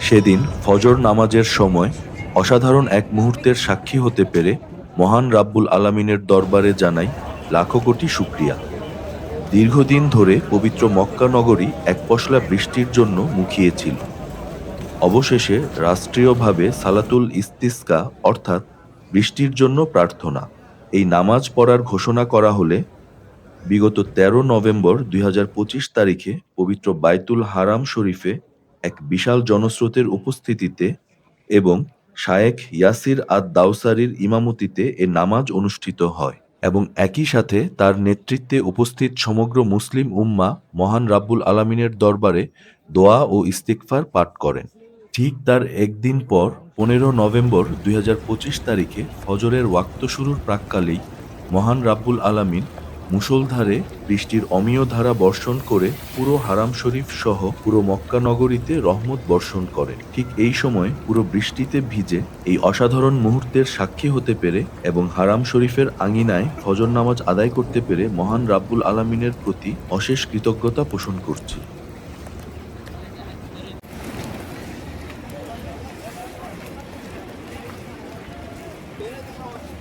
সেদিন ফজর নামাজের সময় অসাধারণ এক মুহূর্তের সাক্ষী হতে পেরে মহান রাব্বুল আলামিনের দরবারে জানাই লাখো কোটি শুক্রিয়া। দীর্ঘদিন ধরে পবিত্র মক্কা নগরী এক পশলা বৃষ্টির জন্য মুখিয়েছিল। অবশেষে রাষ্ট্রীয়ভাবে সালাতুল ইস্তিস্কা, অর্থাৎ বৃষ্টির জন্য প্রার্থনা। এই নামাজ পড়ার ঘোষণা করা হলে বিগত ১৩ নভেম্বর দুই হাজার পঁচিশ তারিখে পবিত্র বাইতুল হারাম শরীফে এক বিশাল জনস্রোতের উপস্থিতিতে এবং শায়েখ ইয়াসির আদ দাউসারির ইমামতিতে এ নামাজ অনুষ্ঠিত হয় এবং একই সাথে তার নেতৃত্বে উপস্থিত সমগ্র মুসলিম উম্মা মহান রাব্বুল আলামিনের দরবারে দোয়া ও ইস্তিকফার পাঠ করেন। ঠিক তার একদিন পর, পনেরো নভেম্বর দুই হাজার পঁচিশ তারিখে ফজরের ওয়াক্ত শুরুর প্রাককালেই মহান রাব্বুল আলামিন মুষলধারে বৃষ্টির অমীয় ধারা বর্ষণ করে পুরো হারাম শরীফ সহ পুরো মক্কা নগরীতে রহমত বর্ষণ করে ঠিক এই সময় পুরো বৃষ্টিতে ভিজে এই অসাধারণ মুহূর্তের সাক্ষী হতে পেরে এবং হারাম শরীফের আঙিনায় ফজর নামাজ আদায় করতে পেরে মহান রাব্বুল আলামিনের প্রতি অশেষ কৃতজ্ঞতা পোষণ করছি। Yeah, the